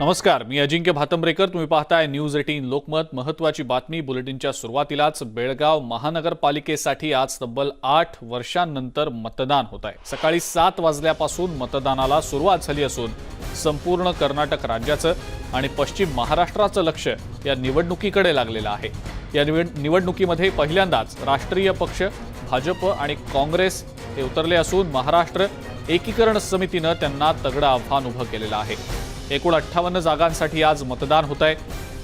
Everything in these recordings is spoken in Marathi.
नमस्कार मी अजिंक्य भातंब्रेकर. तुम्ही पाहताय न्यूज एटीन लोकमत. महत्वाची बातमी बुलेटिनच्या सुरुवातीलाच. बेळगाव महानगरपालिकेसाठी आज तब्बल आठ वर्षांनंतर मतदान होत आहे सकाळी सात वाजल्यापासून मतदानाला सुरुवात झाली असून संपूर्ण कर्नाटक राज्याचं आणि पश्चिम महाराष्ट्राचं लक्ष या निवडणुकीकडे लागलेलं आहे. या निवड निवडणुकीमध्ये पहिल्यांदाच राष्ट्रीय पक्ष भाजप आणि काँग्रेस हे उतरले असून महाराष्ट्र एकीकरण समितीनं त्यांना तगडं आव्हान उभं केलेलं आहे. एकूण अठ्ठावन्न जागांसाठी आज मतदान होत आहे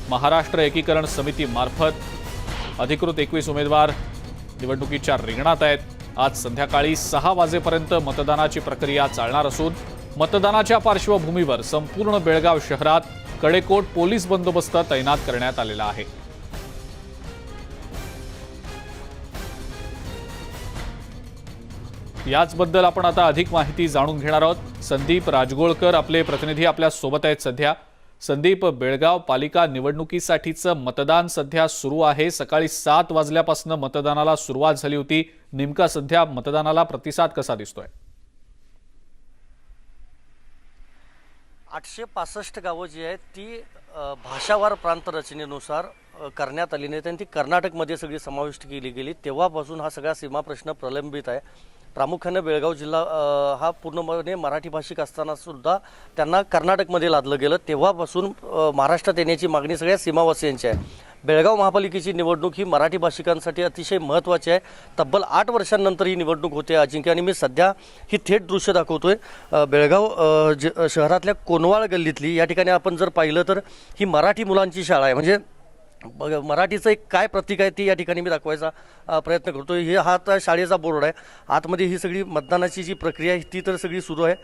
महाराष्ट्र एकीकरण समितीमार्फत अधिकृत एकवीस उमेदवार निवडणुकीच्या रिंगणात आहेत. आज संध्याकाळी सहा वाजेपर्यंत मतदानाची प्रक्रिया चालणार असून मतदानाच्या पार्श्वभूमीवर संपूर्ण बेळगाव शहरात कडेकोट पोलीस बंदोबस्त तैनात करण्यात आलेला आहे. याचबद्दल आपण आता अधिक माहिती जाणून घेणार आहोत. संदीप राजगोळकर आपले प्रतिनिधी आपल्यासोबत आहेत सध्या. संदीप बेळगाव पालिका निवडणुकीसाठीचं मतदान सध्या सुरू आहे. सकाळी सात वाजल्यापासून मतदानाला सुरुवात झाली होती. नेमका सध्या मतदानाला प्रतिसाद कसा दिसतोय? आठशे पासष्ट गावं जी आहेत ती भाषावार प्रांत रचनेनुसार करण्यात आली नाहीत आणि ती कर्नाटकमध्ये सगळी समाविष्ट केली गेली. तेव्हापासून हा सगळा सीमा प्रश्न प्रलंबित आहे. प्रामुख्यानं बेळगाव जिल्हा हा पूर्णपणे मराठी भाषिक असताना सुद्धा त्यांना कर्नाटकमध्ये लादलं गेलं. तेव्हापासून महाराष्ट्रात येण्याची मागणी सगळ्या सीमावासियांची आहे. बेळगाव महापालिकेची निवडणूक ही मराठी भाषिकांसाठी अतिशय महत्त्वाची आहे. तब्बल आठ वर्षांनंतर ही निवडणूक होते अजिंक्य आणि मी सध्या ही थेट दृश्य दाखवतोय. बेळगाव ज शहरातल्या कोनवाळ गल्लीतली या ठिकाणी आपण जर पाहिलं तर ही मराठी मुलांची शाळा आहे. म्हणजे बघ, मराठीचं एक काय प्रतीक आहे ती या ठिकाणी मी दाखवायचा प्रयत्न करतो हे हा तर शाळेचा बोर्ड आहे. आतमध्ये ही सगळी मतदानाची जी प्रक्रिया आहे ती तर सगळी सुरू आहे.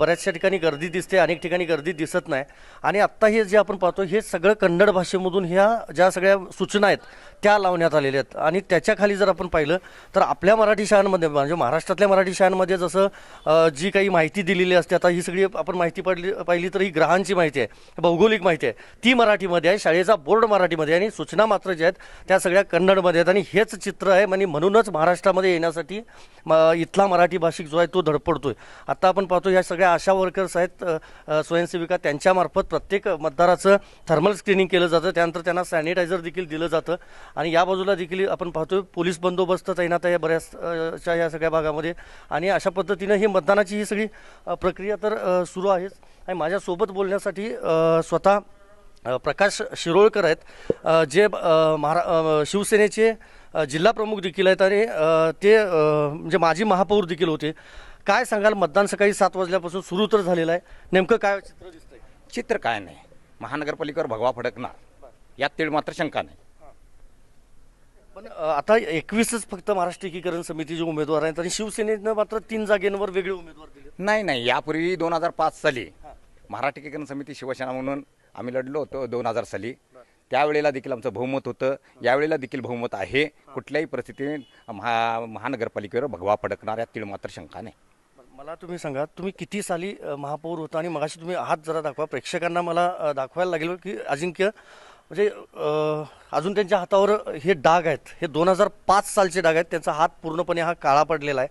बऱ्याचशा ठिकाणी गर्दी दिसते अनेक ठिकाणी गर्दी दिसत नाही. आणि आत्ता हे जे आपण पाहतो हे सगळं कन्नड भाषेमधून ह्या ज्या सगळ्या सूचना आहेत त्या लावण्यात आलेल्या आहेत. आणि त्याच्याखाली जर आपण पाहिलं तर आपल्या मराठी शाळांमध्ये म्हणजे महाराष्ट्रातल्या मराठी शाळांमध्ये जसं जी काही माहिती दिलेली असते आता ही सगळी आपण माहिती पडली पाहिली तर ही ग्रहांची माहिती आहे भौगोलिक माहिती आहे. ती मराठीमध्ये आहे. शाळेचा बोर्ड मराठी मराठीमध्ये. आणि सूचना मात्र ज्या आहेत त्या सगळ्या कन्नडमध्ये आहेत. आणि हेच चित्र आहे आणि म्हणूनच महाराष्ट्रामध्ये येण्यासाठी म, इथला मराठी भाषिक जो आहे तो धडपडतोय. आता आपण पाहतो ह्या सगळ्या आशा वर्कर्स आहेत स्वयंसेविका. त्यांच्यामार्फत प्रत्येक मतदाराचं थर्मल स्क्रीनिंग केलं जातं. त्यानंतर त्यांना सॅनिटायझर देखील दिलं जातं. आणि या बाजूला देखील आपण पाहतोय पोलीस बंदोबस्त तैनात आहे बऱ्याच या सगळ्या भागामध्ये. आणि अशा पद्धतीनं ही मतदानाची ही सगळी प्रक्रिया तर सुरू आहेच. आणि माझ्यासोबत बोलण्यासाठी स्वतः प्रकाश शिरोळकर आहेत. जे महारा शिवसेनेचे अ, जिल्हा प्रमुख देखील आहेत आणि ते म्हणजे माजी महापौर देखील होते. काय सांगाल? मतदान सकाळी सात वाजल्यापासून सुरू तर झालेलं आहे. नेमकं काय चित्र दिसतंय? चित्र काय नाही. महानगरपालिकेवर भगवा फडकणार. यात तीळ मात्र शंका नाही. पण आता एकवीसच फक्त महाराष्ट्र एकीकरण समितीचे उमेदवार आहेत आणि शिवसेनेनं मात्र तीन जागेंवर वेगळे उमेदवार दिले नाही नाही. यापूर्वी दोन हजार पाच साली मराठी एकीकरण समिती शिवसेना म्हणून आम्ही लढलो होतो दोन हजार साली. त्यावेळेला देखील आमचं बहुमत होतं. यावेळेला देखील बहुमत आहे. कुठल्याही परिस्थितीत महा महानगरपालिकेवर भगवा फडकणार यात तीळ मात्र शंका नाही. मला तुम्ही सांगा तुम्ही किती साली महापौर होता आणि मगाशी तुम्ही हात जरा दाखवा. प्रेक्षकांना मला दाखवायला लागेल की अजिंक्य म्हणजे अजून त्यांच्या हातावर हे डाग आहेत. हे दोन हजार पाच सालचे डाग आहेत. त्यांचा हात पूर्णपणे हा काळा पडलेला आहे.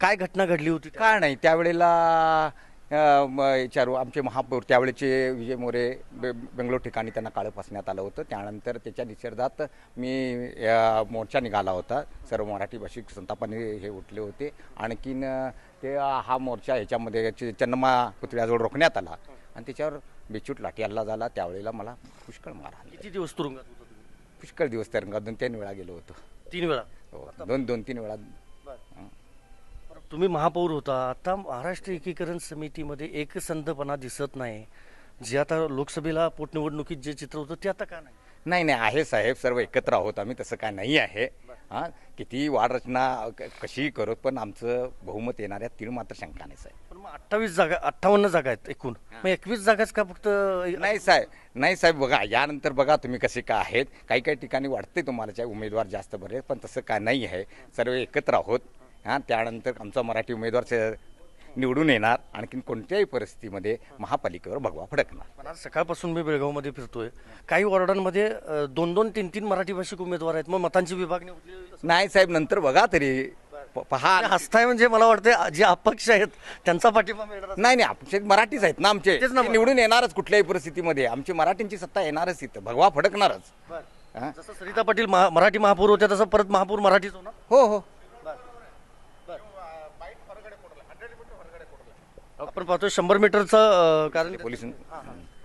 काय घटना घडली होती? काय नाही त्यावेळेला विचारू आमचे महापौर त्यावेळेचे विजय मोरे बे बेंगलोर ठिकाणी त्यांना काळं फासण्यात आलं होतं. त्यानंतर त्याच्या निषेधात मी मोर्चा निघाला होता. सर्व मराठी भाषिक संतापाने हे उठले होते. आणखीन ते हा मोर्चा ह्याच्यामध्ये चन्नमा पुतळ्याजवळ रोखण्यात आला. आणि त्याच्यावर बेचूट लाठी हल्ला झाला. त्यावेळेला मला पुष्कळ मार किती दिवस तुरुंगात पुष्कळ दिवस तरंगा दोन तीन वेळा गेलो होतो. तीन वेळा? हो, दोन दोन तीन वेळा तुम्ही महापौर होता. आता महाराष्ट्र एकीकरण समितीमध्ये एकसंधपणा दिसत नाही. जे आता लोकसभेला पोटनिवडणुकीत जे चित्र होतं ते आता का नाही? नाही नाही आहे साहेब सर्व एकत्र आहोत आम्ही तसं काय नाही आहे. हां किती वाढ रचना क- कशीही करू पण आमचं बहुमत येणाऱ्या तीळ मात्र शंका नाही साहेब. पण मग अठ्ठावीस जागा अठ्ठावन्न जागा आहेत एकूण. मग एकवीस जागाच का फक्त नाही साहेब नाही साहेब बघा यानंतर बघा तुम्ही कसे काय आहेत. काही काही ठिकाणी वाटते तुम्हाला उमेदवार जास्त बरे पण तसं काय नाही आहे. सर्व एकत्र आहोत. हां त्यानंतर आमचा मराठी उमेदवार स- निवडून येणार. आणखीन कोणत्याही परिस्थितीमध्ये महापालिकेवर भगवा फडकणार. आज सकाळपासून मी बेळगावमध्ये फिरतोय. काही वॉर्डांमध्ये दोन दोन तीन तीन मराठी भाषिक उमेदवार आहेत. मग मतांची विभागणी नाही साहेब नंतर बघा तरी. पहा. आणि हसताय म्हणजे मला वाटतं जे अपक्ष आहेत त्यांचा पाठिंबा मिळणार नाही नाही आमचे मराठीच आहेत ना आमचे. निवडून येणारच कुठल्याही परिस्थितीमध्ये. आमची मराठींची सत्ता येणारच इथं. भगवा फडकणारच? जसं सरिता पाटील मराठी महापौर होत्या तसं परत महापौर मराठीच होणार? हो हो. आपण पाहतोय शंभर मीटरचं कारण पोलीस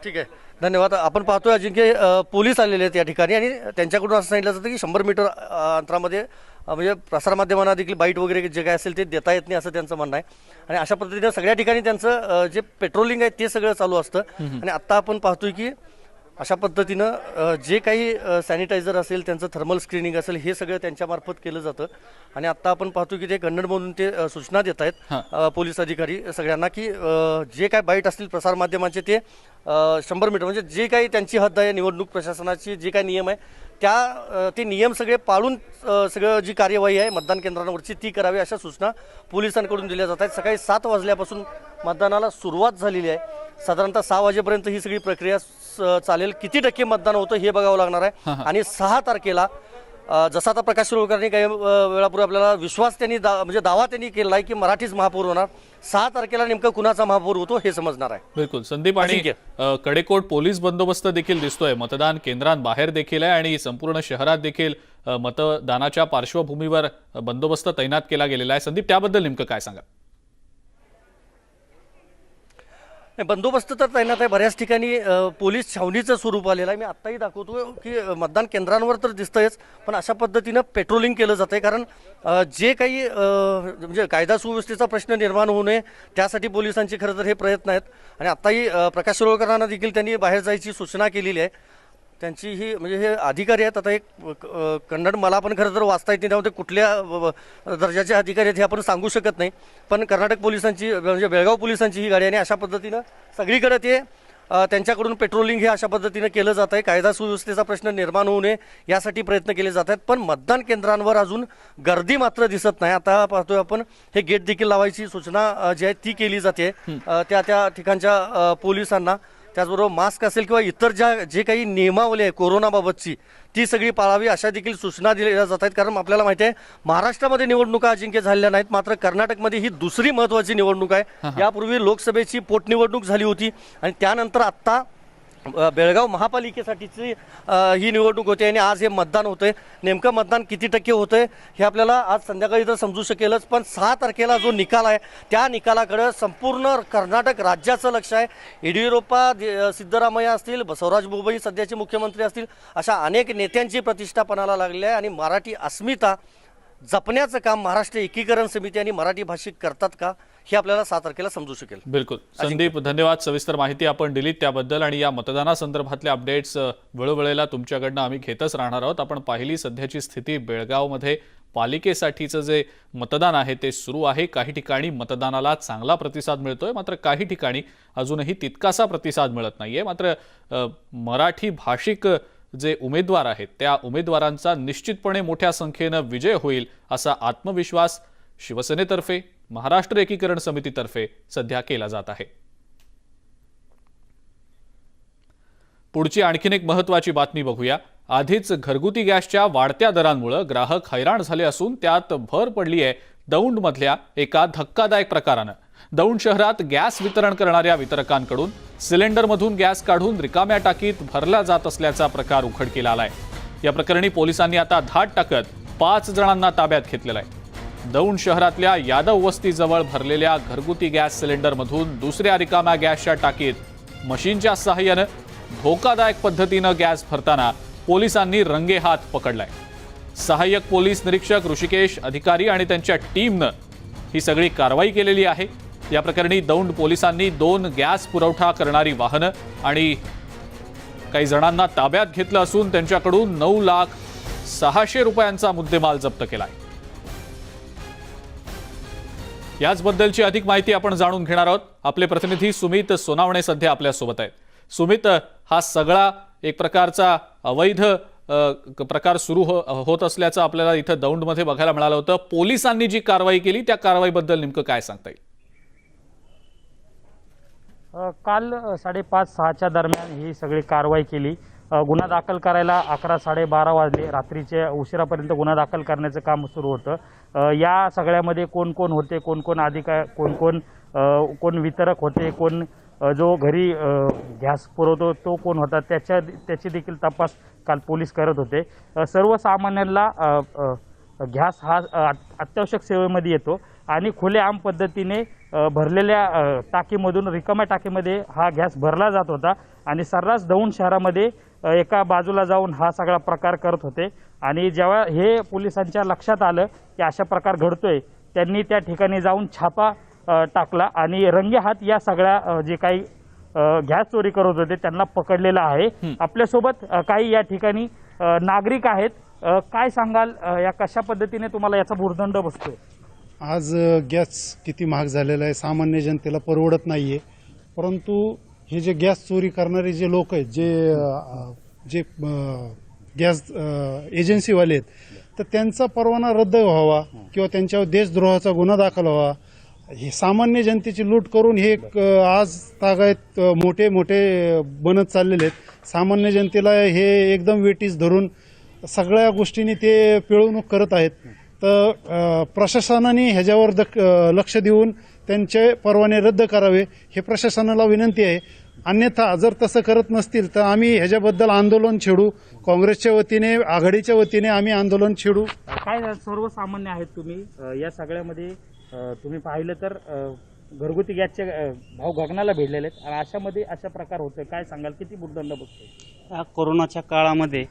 ठीक आहे. धन्यवाद. आपण पाहतोय अजिंक्य पोलीस आलेले आहेत या ठिकाणी आणि त्यांच्याकडून असं सांगितलं जातं की शंभर मीटर अंतरामध्ये म्हणजे प्रसारमाध्यमांना देखील बाईट वगैरे जे काय असेल ते देता येत नाही असं त्यांचं म्हणणं आहे. आणि अशा पद्धतीने सगळ्या ठिकाणी त्यांचं जे पेट्रोलिंग आहे ते सगळं चालू असतं. आणि आत्ता आपण पाहतोय की अशा पद्धतीनं जे काही सॅनिटायझर असेल त्यांचं थर्मल स्क्रीनिंग असेल हे सगळं त्यांच्यामार्फत केलं जातं. आणि आत्ता आपण पाहतो की ते कन्नडमधून ते सूचना देत आहेत पोलीस अधिकारी सगळ्यांना की जे काय बाईट असतील प्रसारमाध्यमांचे ते शंभर मीटर म्हणजे जे काही त्यांची हद्द आहे निवडणूक प्रशासनाची जे काही नियम आहे त्या ते नियम सगळे पाळून सगळं जी कार्यवाही आहे मतदान केंद्रांवरची ती करावी अशा सूचना पोलिसांकडून दिल्या जात आहेत. सकाळी सात वाजल्यापासून मतदानाला सुरुवात झालेली आहे. साधारणतः सहा वाजेपर्यंत ही सगळी प्रक्रिया चालेल. किती टक्के मतदान होतं हे बघावं लागणार आहे. आणि सहा तारखेला जसा आता प्रकाश शिरोडकरांनी काही वेळापूर्वी आपल्याला विश्वास त्यांनी दा म्हणजे दावा त्यांनी केला आहे की मराठीच महापौर होणार. सहा तारखेला नेमकं कुणाचा महापौर होतो हे समजणार आहे. बिलकुल. संदीप आणि कडेकोट पोलीस बंदोबस्त देखील दिसतोय. मतदान केंद्रांबाहेर देखील आहे आणि संपूर्ण शहरात देखील मतदानाच्या पार्श्वभूमीवर बंदोबस्त तैनात केला गेलेला आहे. संदीप त्याबद्दल नेमकं काय सांगा नाही, बंदोबस्त तर तैनात आहे बऱ्याच ठिकाणी पोलीस छावणीचं स्वरूप आलेलं आहे. मी आत्ताही दाखवतो की मतदान केंद्रांवर तर दिसतंयच पण अशा पद्धतीनं पेट्रोलिंग केलं जातं आहे कारण जे काही म्हणजे कायदा सुव्यवस्थेचा प्रश्न निर्माण होऊ नये त्यासाठी पोलिसांचे खरं तर हे प्रयत्न आहेत. आणि आत्ताही प्रकाश शिरोळकरांना देखील त्यांनी बाहेर जायची सूचना केलेली आहे. त्यांची ही म्हणजे हे अधिकारी आहेत. आता एक कन्नड मला पण खरं तर वाचता येत नाही त्यामुळे ते कुठल्या दर्जाचे अधिकारी आहेत हे आपण सांगू शकत नाही. पण कर्नाटक पोलिसांची म्हणजे बेळगाव पोलिसांची ही गाडी आणि अशा पद्धतीनं सगळीकडे ते त्यांच्याकडून पेट्रोलिंग हे अशा पद्धतीनं केलं जात आहे. कायदा सुव्यवस्थेचा प्रश्न निर्माण होऊ नये यासाठी प्रयत्न केले जात आहेत. पण मतदान केंद्रांवर अजून गर्दी मात्र दिसत नाही. आता पाहतोय आपण हे गेट देखील लावायची सूचना जी आहे ती केली जाते. त्या त्या ठिकाणच्या पोलिसांना. त्याचबरोबर मास्क असेल किंवा इतर ज्या जे काही नियमावली आहे कोरोनाबाबतची ती सगळी पाळावी अशा देखील सूचना दिल्या जात आहेत. कारण आपल्याला माहिती आहे महाराष्ट्रामध्ये निवडणुका अजिंक्य झालेल्या नाहीत मात्र कर्नाटकमध्ये ही दुसरी महत्त्वाची निवडणूक आहे. यापूर्वी लोकसभेची पोटनिवडणूक झाली होती आणि त्यानंतर आत्ता बेळगाव महापालिकेसाठीची ही निवडणूक होते आणि आज हे मतदान होतंय. नेमकं मतदान किती टक्के होतंय हे आपल्याला आज संध्याकाळी तर समजू शकेलच पण सहा तारखेला जो निकाल आहे त्या निकालाकडं संपूर्ण कर्नाटक राज्याचं लक्ष आहे. येडियुरप्पा सिद्धरामय्या असतील बसवराज बोबई सध्याचे मुख्यमंत्री असतील अशा अनेक नेत्यांची प्रतिष्ठापणाला लागली आहे. आणि मराठी अस्मिता जपण्याचं काम महाराष्ट्र एकीकरण समिती आणि मराठी भाषिक करतात का? हे आपल्याला सहा तारखेला समजू शकेल. बिलकुल. संदीप धन्यवाद. सविस्तर माहिती आपण दिलीत त्याबद्दल आणि या मतदानासंदर्भातले अपडेट्स वेळोवेळेला तुमच्याकडनं आम्ही घेतच राहणार आहोत. आपण पाहिली सध्याची स्थिती बेळगावमध्ये. पालिकेसाठीचं जे मतदान आहे ते सुरू आहे. काही ठिकाणी मतदानाला चांगला प्रतिसाद मिळतोय. मात्र काही ठिकाणी अजूनही तितकासा प्रतिसाद मिळत नाहीये. मात्र मराठी भाषिक जे उमेदवार आहेत त्या उमेदवारांचा निश्चितपणे मोठ्या संख्येनं विजय होईल असा आत्मविश्वास शिवसेनेतर्फे महाराष्ट्र एकीकरण समितीतर्फे सध्या केला जात आहे. पुढची आणखीन एक महत्वाची बातमी बघूया. आधीच घरगुती गॅसच्या वाढत्या दरांमुळे ग्राहक हैराण झाले असून त्यात भर पडली आहे दौंडमधल्या एका धक्कादायक प्रकारानं. दौंड शहरात गॅस वितरण करणाऱ्या वितरकांकडून सिलेंडरमधून गॅस काढून रिकाम्या टाकीत भरला जात असल्याचा प्रकार उघडकीला आलाय. या प्रकरणी पोलिसांनी आता धाड टाकत पाच जणांना ताब्यात घेतलेला आहे. दौंड शहरातल्या यादव वस्तीजवळ भरलेल्या घरगुती गॅस सिलेंडरमधून दुसऱ्या रिकाम्या गॅसच्या टाकीत मशीनच्या सहाय्यानं धोकादायक पद्धतीनं गॅस भरताना पोलिसांनी रंगेहात पकडलाय. सहाय्यक पोलीस निरीक्षक ऋषिकेश अधिकारी आणि त्यांच्या टीमनं ही सगळी कारवाई केलेली आहे. या प्रकरणी दौंड पोलिसांनी दोन गॅस पुरवठा करणारी वाहनं आणि काही जणांना ताब्यात घेतलं असून त्यांच्याकडून नऊ लाख सहाशे रुपयांचा मुद्देमाल जप्त केला आहे याचबद्दलची अधिक माहिती आपण जाणून घेणार आहोत. आपले प्रतिनिधी सुमित सोनावणे सध्या आपल्यासोबत आहेत. सुमित हा सगळा एक प्रकारचा अवैध प्रकार सुरू हो होत असल्याचं आपल्याला इथं दौंडमध्ये बघायला मिळालं होतं. पोलिसांनी जी कारवाई केली त्या कारवाईबद्दल नेमकं काय सांगता येईल? काल साडेपाच सहाच्या दरम्यान ही सगळी कारवाई केली. गुन्हा दाखल करायला अकरा साडेबारा वाजले. रात्रीचे उशिरापर्यंत गुन्हा दाखल करण्याचं काम सुरू होतं. या सगळ्यामध्ये कोण कोण होते कोण कोण अधिकार कोण कोण कोण वितरक होते कोण जो घरी गॅस पुरवतो तो कोण होता त्याच्या त्याची देखील तपास काल पोलीस करत होते. सर्वसामान्यांना गॅस हा अत्यावश्यक सेवेमध्ये येतो आणि खुलेआम पद्धतीने भरलेल्या टाकीमधून रिकाम्या टाकीमध्ये हा गॅस भरला जात होता आणि सर्रास दौंड शहरामध्ये एका बाजूला जाऊन हा सगळा प्रकार करत होते. आणि जेव्हा हे पोलिसांच्या लक्षात आलं की अशा प्रकार घडतोय त्यांनी त्या ठिकाणी जाऊन छापा टाकला आणि रंगेहात या सगळ्या जे काही गॅस चोरी करत होते त्यांना पकडलेलं आहे. आपल्यासोबत काही या ठिकाणी नागरिक आहेत. काय सांगाल या कशा पद्धतीने तुम्हाला याचा भुर्दंड बसतोय? आज गॅस किती महाग झालेला आहे सामान्य जनतेला परवडत नाही आहे परंतु हे जे गॅस चोरी करणारे जे लोक आहेत जे जे गॅस एजन्सीवाले आहेत तर त्यांचा परवाना रद्द व्हावा किंवा त्यांच्यावर देशद्रोहाचा गुन्हा दाखल व्हावा. हे सामान्य जनतेची लूट करून हे एक, आज तागायत मोठे मोठे बनत चाललेले आहेत. सामान्य जनतेला हे एकदम वेटीस धरून सगळ्या गोष्टींनी ते पिळवणूक करत आहेत. तर प्रशासनाने ह्याच्यावर दक्ष लक्ष देऊन त्यांचे परवाने रद्द करावे हे प्रशासनाला विनंती आहे. अन्यथा जर तसं करत नसतील तर आम्ही ह्याच्याबद्दल आंदोलन छेडू. काँग्रेसच्या वतीने आघाडीच्या वतीने आम्ही आंदोलन छेडू. काय सर्वसामान्य आहेत तुम्ही? या सगळ्यामध्ये तुम्ही पाहिलं तर घरगुती गॅसचे भाव गगनाला भिडलेले आहेत. आणि अशामध्ये अशा प्रकार होतोय. काय सांगाल? किती भुर्दंड बसतोय? या कोरोनाच्या काळामध्ये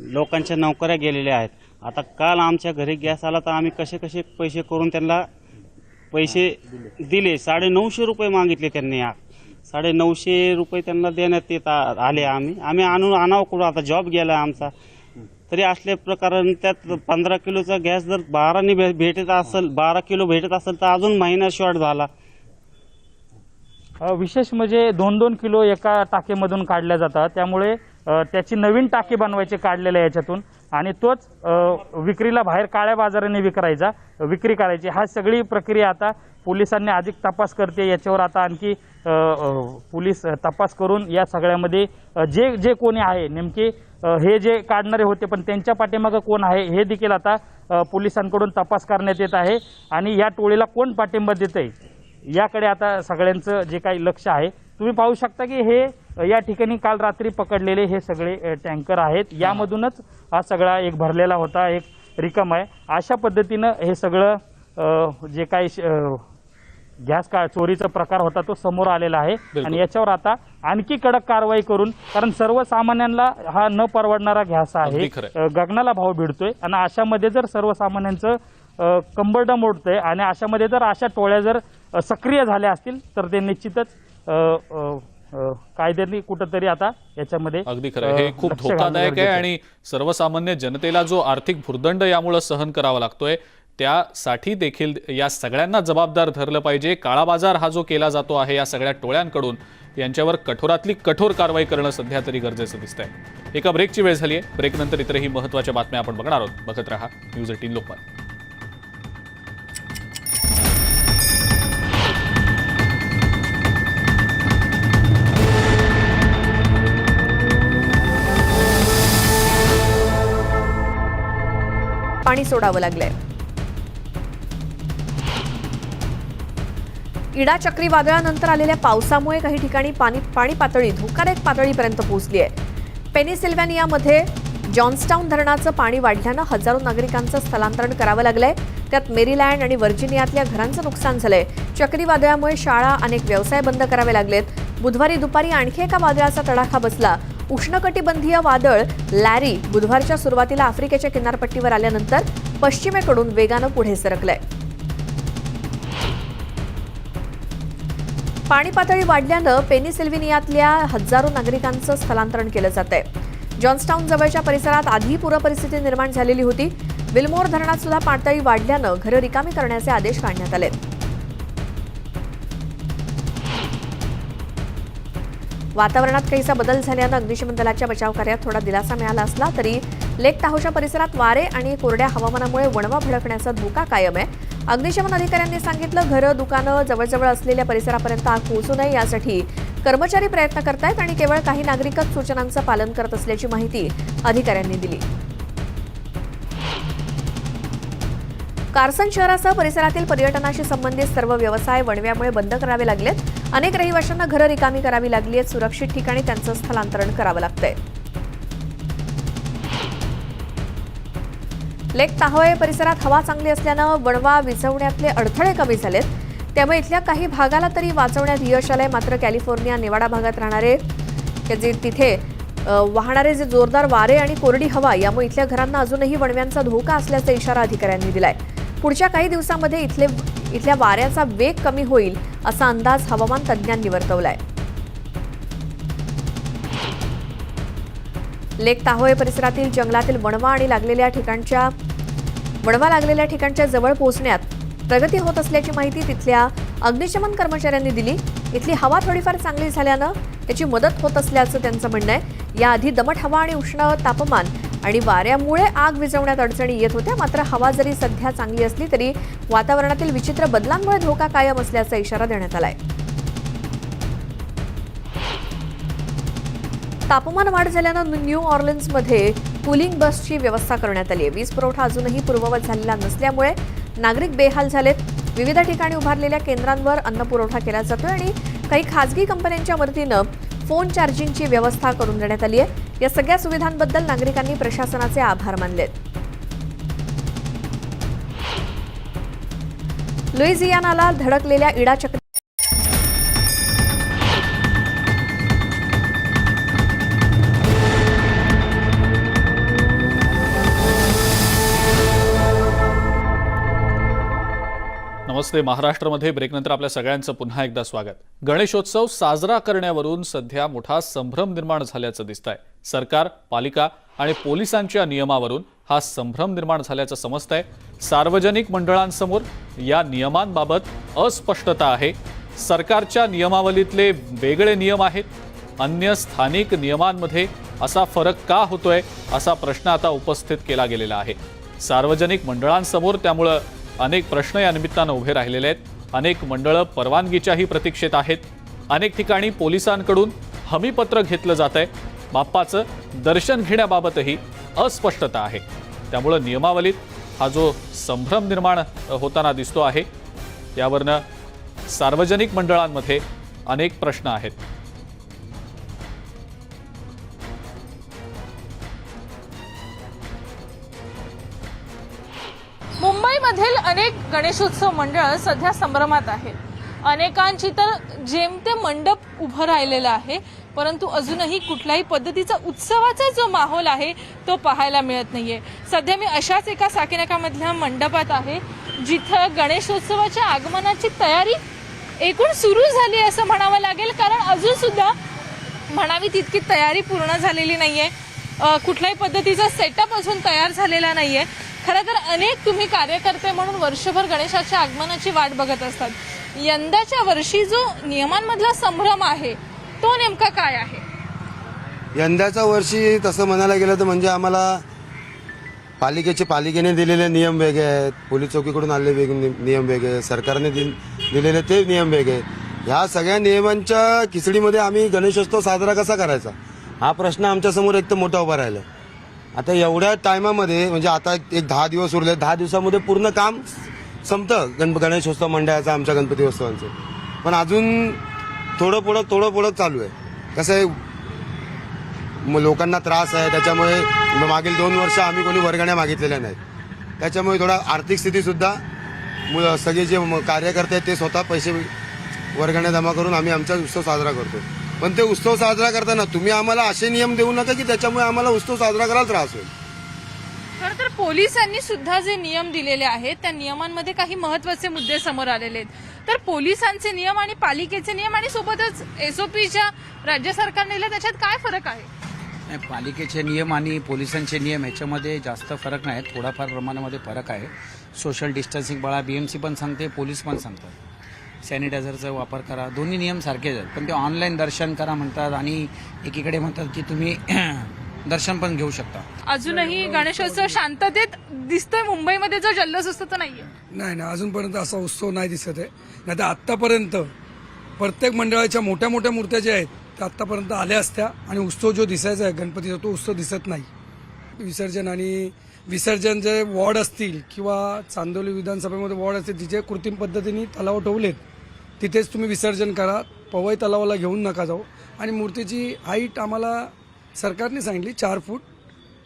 लोकांच्या नोकऱ्या गेलेल्या आहेत. आता काल आमच्या घरी गॅस आला तर आम्ही कसे कसे पैसे करून त्यांना पैसे दिले. साडे नऊशे रुपये मागितले त्यांनी या साडे नऊशे रुपये त्यांना देण्यात येत आ- आले आम्ही. आम्ही आणून आणावं कुठं? आता जॉब गेला आमचा. तरी असल्या प्रकारे त्यात पंधरा किलोचा गॅस जर बाराने भे- भेटत असेल बारा किलो भेटत असेल तर अजून महिना शॉर्ट झाला. अ, विशेष म्हणजे दोन दोन किलो एका टाकीमधून काढल्या जातात. त्यामुळे अ, त्याची नवीन टाकी बनवायची काढलेल्या याच्यातून. आणि तोच विक्रीला बाहेर काळ्या बाजाराने विकायचा विक्री करायची. हा सगळी प्रक्रिया आता पोलिसांनी अधिक तपास करते. याच्यावर आता आणखी पोलीस तपास करून या सगळ्यामध्ये जे जे कोणी आहे नेमके हे जे काढणारे होते पण त्यांच्या पाठीमागं कोण आहे हे देखील आता पोलिसांकडून तपास करण्यात येत आहे. आणि या टोळीला कोण पाठिंबा देत आहे याकडे आता सगळ्यांचं जे काही लक्ष आहे तुम्ही पाहू शकता की हे या ठिकाणी काल रात्री पकडलेले हे सगळे टँकर आहेत. यामधूनच हा सगळा एक भरलेला होता एक रिकम आहे. अशा पद्धतीनं हे सगळं जे काही गॅस का चोरीचा प्रकार होता तो समोर आलेला आहे. आणि याच्यावर आता आणखी कडक कारवाई करून कारण सर्वसामान्यांना हा न परवडणारा गॅस आहे. गगनाला भाव भिडतोय. आणि अशामध्ये जर सर्वसामान्यांचं कंबरड मोडतंय आणि अशामध्ये जर अशा टोळ्या जर सक्रिय झाल्या असतील तर ते निश्चितच कायद्याने कुठंतरी आता याच्यामध्ये अगदी खरं. हे खूप धोकादायक आहे. आणि सर्वसामान्य जनतेला जो आर्थिक भुर्दंड यामुळे सहन करावा लागतोय त्यासाठी देखील या सगळ्यांना जबाबदार धरलं पाहिजे. काळा बाजार हा जो केला जातो आहे या सगळ्या टोळ्यांकडून यांच्यावर कठोरातली कठोर कारवाई करणं सध्या तरी गरजेचं दिसतंय. एका ब्रेकची वेळ झाली आहे ब्रेकनंतर इतरही महत्त्वाच्या बातम्या आपण बघणार आहोत. बघत रहा. News eighteen Lokmat. पाणी सोडावं लागलंय. इडा चक्रीवादळानंतर आलेल्या पावसामुळे काही ठिकाणी पाणी पाणी पातळी धोकादायक पातळीपर्यंत पोहोचली आहे. पेनिसिल्व्हॅनियामध्ये जॉन्सटाऊन धरणाचं पाणी वाढल्यानं हजारो नागरिकांचं स्थलांतरण करावं लागलंय. त्यात मेरीलँड आणि व्हर्जिनियातल्या घरांचं नुकसान झालंय. चक्रीवादळामुळे शाळा अनेक व्यवसाय बंद करावे लागलेत. बुधवारी दुपारी आणखी एका वादळाचा तडाखा बसला. उष्णकटिबंधीय वादळ लॅरी बुधवारच्या सुरुवातीला आफ्रिकेच्या किनारपट्टीवर आल्यानंतर पश्चिमेकडून वेगानं पुढे सरकलंय. पाणी पातळी वाढल्यानं पेनिसिल्व्हिनियातल्या हजारो नागरिकांचं स्थलांतरण केलं जात आहे जॉन्सटाऊन जवळच्या परिसरात आधी पूरपरिस्थिती निर्माण झालेली होती. विल्मोर धरणात सुद्धा पातळी वाढल्यानं घरं रिकामी करण्याचे आदेश काढण्यात आले वातावरणात काहीसा बदल झाल्यानं अग्निशमन दलाच्या बचाव कार्यात थोडा दिलासा मिळाला असला तरी लेक ताहोशा परिसरात वारे आणि कोरड्या हवामानामुळे वणवा भडकण्याचा धोका कायम आहे. अग्निशमन अधिकाऱ्यांनी सांगितलं घरं दुकानं जवळजवळ असलेल्या परिसरापर्यंत आग पोहोचू नये यासाठी कर्मचारी प्रयत्न करतायत आणि केवळ काही नागरिकच सूचनांचं पालन करत असल्याची माहिती अधिकाऱ्यांनी दिली. कार्सन शहरासह परिसरातील पर्यटनाशी संबंधित सर्व व्यवसाय वणव्यामुळे बंद करावे लागलेत. अनेक रहिवाशांना घरं रिकामी करावी लागली आहेत. सुरक्षित ठिकाणी त्यांचं स्थलांतरण करावं लागतंय. लेक ताहोळे परिसरात हवा चांगली असल्यानं वणवा विझवण्यातले अडथळे कमी झालेत. त्यामुळे इथल्या काही भागाला तरी वाचवण्यात यश आलंय. मात्र कॅलिफोर्निया नेवाडा भागात राहणारे जे तिथे वाहणारे जे जोरदार वारे आणि कोरडी हवा यामुळे इथल्या घरांना अजूनही वणव्यांचा धोका असल्याचा इशारा अधिकाऱ्यांनी दिलाय. पुढच्या काही दिवसांमध्ये इथले इथल्या वाऱ्याचा वेग कमी होईल असा अंदाज हवामान तज्ज्ञांनी वर्तवलाय. लेक ताहोय परिसरातील जंगलातील वणवा आणि लागलेल्या ठिकाणच्या वणवा लागलेल्या ठिकाणच्या जवळ पोहोचण्यात प्रगती होत असल्याची माहिती तिथल्या अग्निशमन कर्मचाऱ्यांनी दिली. इथली हवा थोडीफार चांगली झाल्यानं त्याची मदत होत असल्याचं त्यांचं म्हणणं आहे. याआधी दमट हवा आणि उष्ण तापमान आणि वाऱ्यामुळे आग विझवण्यात अडचणी येत होत्या. मात्र हवा जरी सध्या चांगली असली तरी वातावरणातील विचित्र बदलांमुळे धोका कायम असल्याचा इशारा देण्यात आलाय. तापमान वाढ झाल्यानं न्यू ऑर्लिन्समध्ये कुलिंग बसची व्यवस्था करण्यात आली आहे. वीज पुरवठा अजूनही पूर्ववत झालेला नसल्यामुळे नागरिक बेहाल झालेत. विविध ठिकाणी उभारलेल्या केंद्रांवर अन्न पुरवठा केला जातोय आणि काही खासगी कंपन्यांच्या मदतीनं फोन चार्जिंगची व्यवस्था करून देण्यात आली आहे. या सगळ्या सुविधांबद्दल नागरिकांनी प्रशासनाचे आभार मानलेत. लुईझियानाला धडकलेल्या इडा चक्र नमस्ते. महाराष्ट्रामध्ये ब्रेकनंतर आपल्या सगळ्यांचं पुन्हा एकदा स्वागत. गणेशोत्सव साजरा करण्यावरून सध्या मोठा संभ्रम निर्माण झाल्याचं दिसत आहे सरकार पालिका आणि पोलिसांच्या नियमावरून हा संभ्रम निर्माण झाल्याचं समजतंय. सार्वजनिक मंडळांसमोर या नियमांबाबत अस्पष्टता आहे. सरकारच्या नियमावलीतले वेगळे नियम आहेत. अन्य स्थानिक नियमांमध्ये असा फरक का होतोय असा प्रश्न आता उपस्थित केला गेलेला आहे. सार्वजनिक मंडळांसमोर त्यामुळं अनेक प्रश्न या निमित्तानं उभे राहिलेले आहेत. अनेक मंडळं परवानगीच्याही प्रतीक्षेत आहेत. अनेक ठिकाणी पोलिसांकडून हमीपत्र घेतलं जात आहे. बाप्पाचं दर्शन घेण्याबाबतही अस्पष्टता आहे. त्यामुळं नियमावलीत हा जो संभ्रम निर्माण होताना दिसतो आहे यावरनं सार्वजनिक मंडळांमध्ये अनेक प्रश्न आहेत. अनेक गणेशोत्सव मंडळ सध्या संभ्रमात आहेत. अनेकांची तर जेमते मंडप उभं राहिलेला आहे परंतु अजूनही कुठल्याही पद्धतीचा उत्सवाचा जो माहोल आहे तो पाहायला मिळत नाहीये. सध्या मी अशाच एका साकिनाकामधल्या मंडपात आहे जिथं गणेशोत्सवाच्या आगमनाची तयारी एकूण सुरू झाली असं म्हणावं लागेल कारण अजून सुद्धा म्हणावी तितकी तयारी पूर्ण झालेली नाहीये. आहे कुठल्याही पद्धतीचा सेटअप अजून तयार झालेला नाहीये. खरं तर अनेक तुम्ही कार्यकर्ते म्हणून वर्षभर गणेशाच्या आगमनाची वाट बघत असतात. यंदाच्या वर्षी जो नियमांमधला संभ्रम आहे तो नेमका काय आहे? यंदाच्या वर्षी तसं म्हणायला गेलं तर म्हणजे आम्हाला पालिकेचे पालिकेने दिलेले नियम वेगळे आहेत. पोलीस चौकीकडून आलेले वेगळे नि- नियम वेगळे आहेत, सरकारने दि- दिलेले ते नियम वेगळे ह्या सगळ्या नियमांच्या खिचडीमध्ये आम्ही गणेशोत्सव साजरा कसा करायचा? हा प्रश्न आमच्यासमोर एक तर मोठा उभा राहिला. आता एवढ्या टायमामध्ये म्हणजे आता एक दहा दिवस उरले दहा दिवसामध्ये पूर्ण काम संपतं. गणप गणेशोत्सव मंडळाचं आमच्या गणपती उत्सवांचं. पण अजून थोडं पुढं थोडं पुढं चालू आहे. कसं आहे मग लोकांना त्रास आहे त्याच्यामुळे मागील दोन वर्ष आम्ही कोणी वर्गण्या मागितलेल्या नाहीत. त्याच्यामुळे थोडा आर्थिक स्थितीसुद्धा सगळे जे म- कार्यकर्ते आहेत ते स्वतः पैसे वर्गण्या जमा करून आम्ही आमचा उत्सव साजरा करतो. पण ते उत्सव साजरा करताना तुम्ही आम्हाला असे नियम देऊ नका की त्याच्यामुळे आम्हाला उत्सव साजरा करायला त्रास होईल. खरं तर पोलिसांनी सुद्धा जे नियम दिलेले आहेत त्या नियमांमध्ये काही महत्त्वाचे मुद्दे समोर आलेले आहेत. तर पोलिसांचे नियम आणि पालिकेचे नियम आणि सोबतच एसओपीच्या राज्य सरकारने दिले त्याच्यात काय फरक आहे? नाही पालिकेचे नियम आणि पोलिसांचे नियम ह्याच्यामध्ये जास्त फरक नाही थोडाफार प्रमाणामध्ये फरक आहे. सोशल डिस्टन्सिंग बाळा बीएमसी पण सांगते पोलीस पण सांगतात. सॅनिटायझरचा वापर करा. दोन्ही नियम सारखेच आहेत. पण ते ऑनलाईन दर्शन करा म्हणतात आणि एकीकडे म्हणतात की तुम्ही दर्शन पण घेऊ शकता. अजूनही गणेशोत्सव शांततेत दिसतोय मुंबईमध्ये जो जल्लोष असतो तो नाहीये. नाही नाही अजूनपर्यंत असा उत्सव नाही दिसत आहे. नाही तर आत्तापर्यंत प्रत्येक मंडळाच्या मोठ्या मोठ्या मूर्त्या ज्या आहेत त्या आत्तापर्यंत आल्या असत्या आणि उत्सव जो दिसायचा आहे गणपतीचा तो उत्सव दिसत नाही. विसर्जन आणि विसर्जन जे वॉर्ड असतील किंवा चांदोली विधानसभेमध्ये वॉर्ड असतील तिचे कृत्रिम पद्धतीने तलाव ठेवलेत. तिथेच तुम्ही विसर्जन करा. पवई तलावाला घेऊन नका जाऊ. आणि मूर्तीची हाईट आम्हाला सरकारने सांगितली चार फूट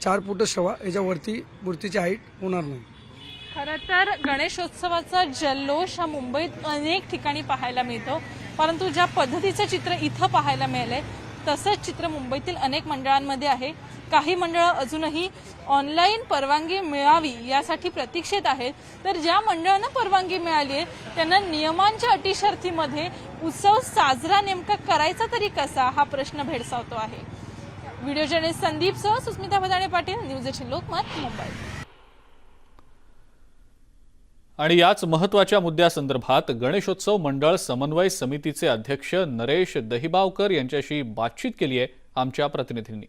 चार फूट शवा याच्यावरती मूर्तीची हाईट होणार नाही. खरं तर गणेशोत्सवाचा जल्लोष हा मुंबईत अनेक ठिकाणी पाहायला मिळतो. परंतु ज्या पद्धतीचं चित्र इथं पाहायला मिळालंय तसंच चित्र मुंबईतील अनेक मंडळांमध्ये आहे. काही मंडळं अजूनही ऑनलाईन परवानगी मिळावी यासाठी प्रतीक्षेत आहेत. तर ज्या मंडळांना परवानगी मिळाली आहे त्यांना नियमांच्या अटीशर्थीमध्ये उत्सव साजरा नेमका करायचा तरी कसा हा प्रश्न भेडसावतो आहे. व्हिडिओ जर्नलिस्ट संदीपसह सुस्मिता भदाणे पाटील न्यूज एटीन लोकमत मुंबई. आणि याच महत्त्वाच्या मुद्द्यासंदर्भात गणेशोत्सव मंडळ समन्वय समितीचे अध्यक्ष नरेश दहिबावकर यांच्याशी बातचीत केली आहे आमच्या प्रतिनिधींनी.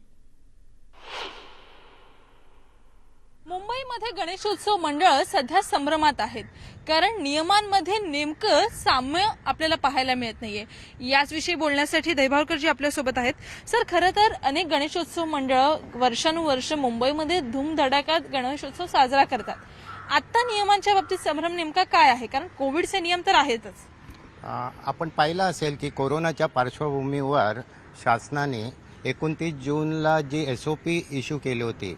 मुंबईमध्ये गणेशोत्सव मंडळ सध्या संभ्रमात आहेत. कारण नियमांमध्ये नेमकं साम्य आपल्याला पाहायला मिळत नाहीये. याचविषयी बोलण्यासाठी दैभावकरजी आपल्यासोबत आहेत. सर खरं तर अनेक गणेशोत्सव मंडळ वर्षानुवर्ष मुंबईमध्ये धूमधडाक्यात गणेशोत्सव साजरा करतात. आत्ता नियमांच्या बाबतीत संभ्रम नेमका काय आहे? कारण कोविडचे नियम तर आहेतच. आपण पाहिलं असेल की कोरोनाच्या पार्श्वभूमीवर शासनाने एकोणतीस जूनला G S O P issue केली होती.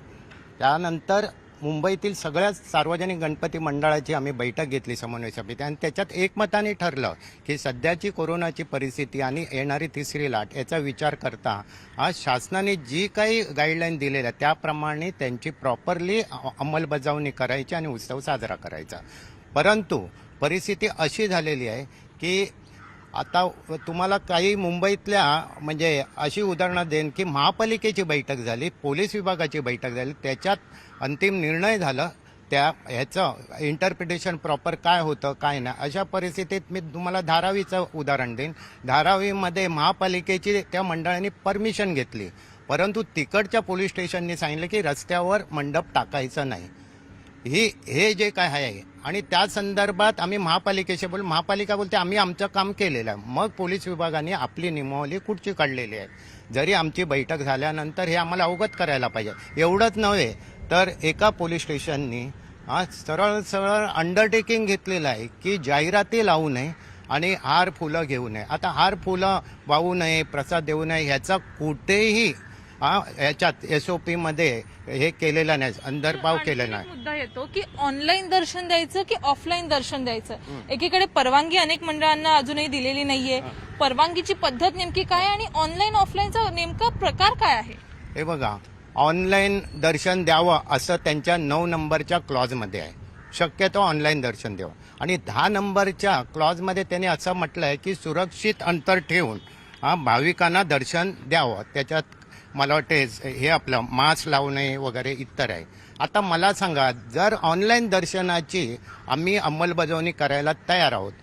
त्यानंतर मुंबईतील सगळ्याच सार्वजनिक गणपती मंडळाची आम्ही बैठक घेतली समन्वय समिती. आणि त्याच्यात एकमताने ठरलं की सध्याची कोरोनाची परिस्थिती आणि येणारी तिसरी लाट याचा विचार करता आज शासनाने जी काही गाईडलाईन दिलेल्या आहे, त्याप्रमाणे त्यांची प्रॉपरली अंमलबजावणी करायची आणि उत्सव साजरा करायचा. परंतु परिस्थिती अशी झालेली आहे की आता तुम्हाला काही मुंबईतल्या म्हणजे अशी उदाहरणं देईन की महापालिकेची बैठक झाली पोलीस विभागाची बैठक झाली त्याच्यात अंतिम निर्णय झाला. त्या ह्याचं इंटरप्रिटेशन प्रॉपर काय होतं काय नाही अशा परिस्थितीत मी तुम्हाला धारावीचं उदाहरण देईन. धारावीमध्ये महापालिकेची त्या मंडळाने परमिशन घेतली परंतु तिकडच्या पोलीस स्टेशननी सांगितलं की रस्त्यावर मंडप टाकायचं नाही. ही हे जे काय आहे आणि त्या संदर्भात आम्ही महापालिकेशी बोल महापालिका बोलते आम्ही आमचं काम केलेलं आहे. मग पोलीस विभागाने आपली नियमावली कुठची काढलेली आहे? जरी आमची बैठक झाल्यानंतर हे आम्हाला अवगत करायला पाहिजे. एवढंच नव्हे तर एका पोलीस स्टेशननी आज सरळ सरळ अंडरटेकिंग घेतलेलं आहे की जाहिराती लावू नये आणि हार फुलं घेऊ नये. आता हार फुलं वाहू नये प्रसाद देऊ नये ह्याचा कुठेही हा ह्याच्यात एस ओ पीमध्ये हे केलेलं नाही अंतर्भाव केलेला नाही. मुद्दा येतो की ऑनलाईन दर्शन द्यायचं की ऑफलाईन दर्शन द्यायचं? एकीकडे परवानगी अनेक मंडळांना अजूनही दिलेली नाहीये. परवानगीची पद्धत नेमकी काय आणि ऑनलाईन ऑफलाईनचा नेमका प्रकार काय आहे? हे बघा ऑनलाईन दर्शन द्यावं असं त्यांच्या नऊ नंबरच्या क्लॉजमध्ये आहे. शक्यतो ऑनलाईन दर्शन द्यावं आणि दहा नंबरच्या क्लॉजमध्ये त्यांनी असं म्हटलं आहे की सुरक्षित अंतर ठेवून हा भाविकांना दर्शन द्यावं. त्याच्यात मला वाटते हे आपलं मास्क लावणे वगैरे इतर आहे. आता मला सांगा जर ऑनलाईन दर्शनाची आम्ही अंमलबजावणी करायला तयार आहोत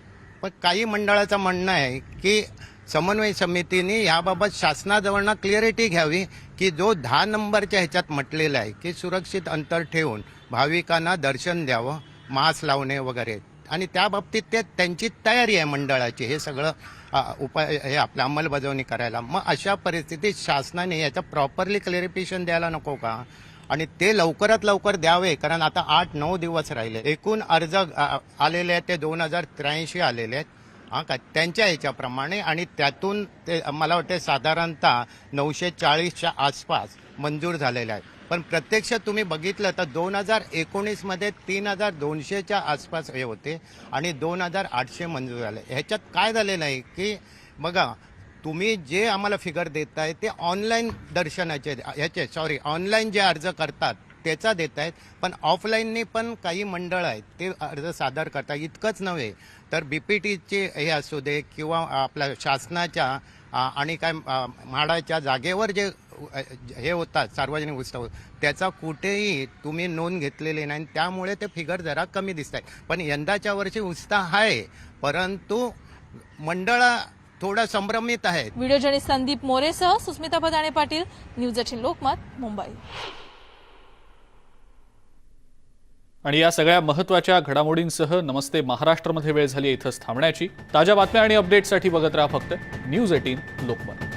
पण काही मंडळाचं म्हणणं आहे की समन्वय समितीने याबाबत शासनाजवळनं क्लिअरिटी घ्यावी की जो दहा नंबरच्या ह्याच्यात म्हटलेलं आहे की सुरक्षित अंतर ठेवून भाविकांना दर्शन द्यावं मास्क लावणे वगैरे. आणि त्या बाबतीत ते त्यांची तयारी आहे मंडळाची. हे सगळं उपाय हे आपलं अंमलबजावणी करायला. मग अशा परिस्थितीत शासनाने याचं प्रॉपरली क्लेरिफिकेशन द्यायला नको का? आणि ते लवकरात लवकर द्यावे कारण आता आठ नऊ दिवस राहिले. एकूण अर्ज आलेले आहेत ते दोन हजार त्र्याऐंशी आलेले आहेत. हां का? त्यांच्या ह्याच्याप्रमाणे आणि त्यातून ते मला वाटते साधारणतः नऊशे चाळीसच्या आसपास मंजूर झालेले आहेत. पण प्रत्यक्ष तुम्ही बघितलं तर दोन हजार एकोणीसमध्ये तीन हजार दोनशेच्या आसपास हे होते आणि दोन हजार आठशे मंजूर झाले. ह्याच्यात काय झालेलं आहे की बघा तुम्ही जे आम्हाला फिगर देताय ते ऑनलाईन दर्शनाचे ह्याचे सॉरी ऑनलाईन जे अर्ज करतात त्याचा देत आहेत पण ऑफलाईनने पण काही मंडळ आहेत ते अर्ज सादर करतात. इतकंच नव्हे तर बी पी टीचे हे असू दे किंवा आपल्या शासनाच्या आणि काय म्हाडाच्या जागेवर जे हे होतात सार्वजनिक उत्सव. त्याचा कुठेही तुम्ही नोंद घेतलेली नाही त्यामुळे ते फिगर जरा कमी दिसत आहे पण यंदाच्या वर्षी उत्साह आहे परंतु मंडळं थोडं संभ्रमित आहेत व्हिडिओ जर्नलिस्ट संदीप मोरेसह सुस्मिता भदाणे पाटील न्यूज एटीन लोकमत मुंबई. आणि या सगळ्या महत्त्वाच्या घडामोडींसह नमस्ते महाराष्ट्रमध्ये वेळ झाली आहे इथंच थांबण्याची. ताज्या बातम्या आणि अपडेटसाठी बघत राहा फक्त न्यूज एटीन लोकमत.